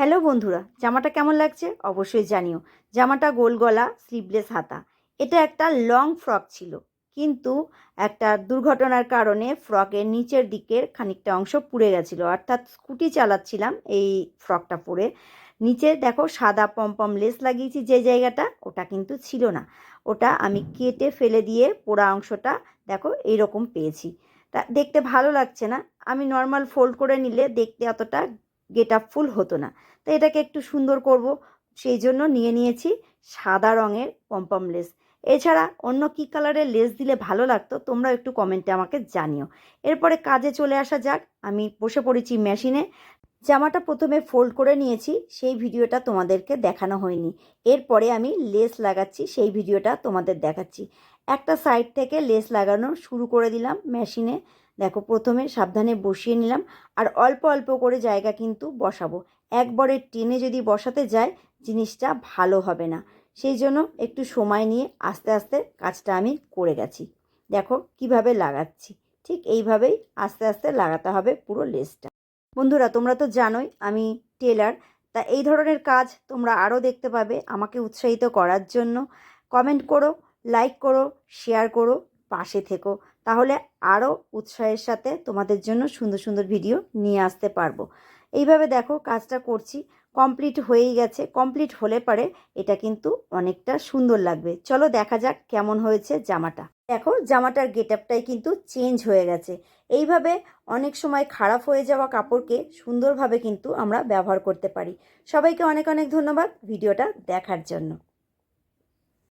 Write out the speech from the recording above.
Hello বন্ধুরা, জামাটা কেমন লাগছে? অবশ্যই জানিও। জামাটা গোল গলা স্লিভলেস হাতা। এটা একটা লং ফ্রক ছিল, কিন্তু একটা দুর্ঘটনার কারণে ফ্রকের নিচের দিকের খানিকটা অংশ পুড়ে গেছিল। অর্থাৎ স্কুটি চালাচ্ছিলাম এই ফ্রকটা পরে। নিচে দেখো সাদা পমপম লেস লাগিয়েছি যে জায়গাটা, ওটা কিন্তু ছিল না। ওটা আমি কেটে ফেলে দিয়ে পোড়া অংশটা দেখো এইরকম পেয়েছি। তা দেখতে ভালো লাগছে না। আমি নর্মাল ফোল্ড করে নিলে দেখতে অতটা গেট আপ ফুল হতো না। তো এটাকে একটু সুন্দর করব। সেই জন্য নিয়ে নিয়েছি সাদা রঙের পম্পম লেস। এছাড়া অন্য কী কালারের লেস দিলে ভালো লাগতো তোমরা একটু কমেন্টে আমাকে জানিও। এরপরে কাজে চলে আসা যাক। আমি বসে পড়েছি মেশিনে জামাটা প্রথমে ফোল্ড করে নিয়েছি। সেই ভিডিওটা তোমাদেরকে দেখানো হয়নি। এরপরে আমি লেস লাগাচ্ছি। সেই ভিডিওটা তোমাদের দেখাচ্ছি। একটা সাইড থেকে লেস লাগানো শুরু করে দিলাম মেশিনে দেখো, প্রথমে সাবধানে বসিয়ে নিলাম আর অল্প অল্প করে জায়গা কিন্তু বসাবো। একবারে টেনে যদি বসাতে যায়, জিনিসটা ভালো হবে না। সেই জন্য একটু সময় নিয়ে আস্তে আস্তে কাজটা আমি করে গেছি। দেখো কীভাবে লাগাচ্ছি। ঠিক এইভাবেই আস্তে আস্তে লাগাতে হবে পুরো লেসটা। বন্ধুরা, তোমরা তো জানোই আমি টেলার। তা এই ধরনের কাজ তোমরা আরও দেখতে পাবে আমাকে উৎসাহিত করার জন্য। কমেন্ট করো, লাইক করো, শেয়ার করো। পাশে থেকো। তাহলে আরও উৎসাহের সাথে তোমাদের জন্য সুন্দর সুন্দর ভিডিও নিয়ে আসতে পারব। এইভাবে দেখো কাজটা করছি। কমপ্লিট হয়েই গেছে। কমপ্লিট হলে পারে এটা কিন্তু অনেকটা সুন্দর লাগবে। চলো দেখা যাক কেমন হয়েছে জামাটা। দেখো জামাটার গেট আপটাই কিন্তু চেঞ্জ হয়ে গেছে। এইভাবে অনেক সময় খারাপ হয়ে যাওয়া কাপড়কে সুন্দরভাবে কিন্তু আমরা ব্যবহার করতে পারি। সবাইকে অনেক অনেক ধন্যবাদ ভিডিওটা দেখার জন্য।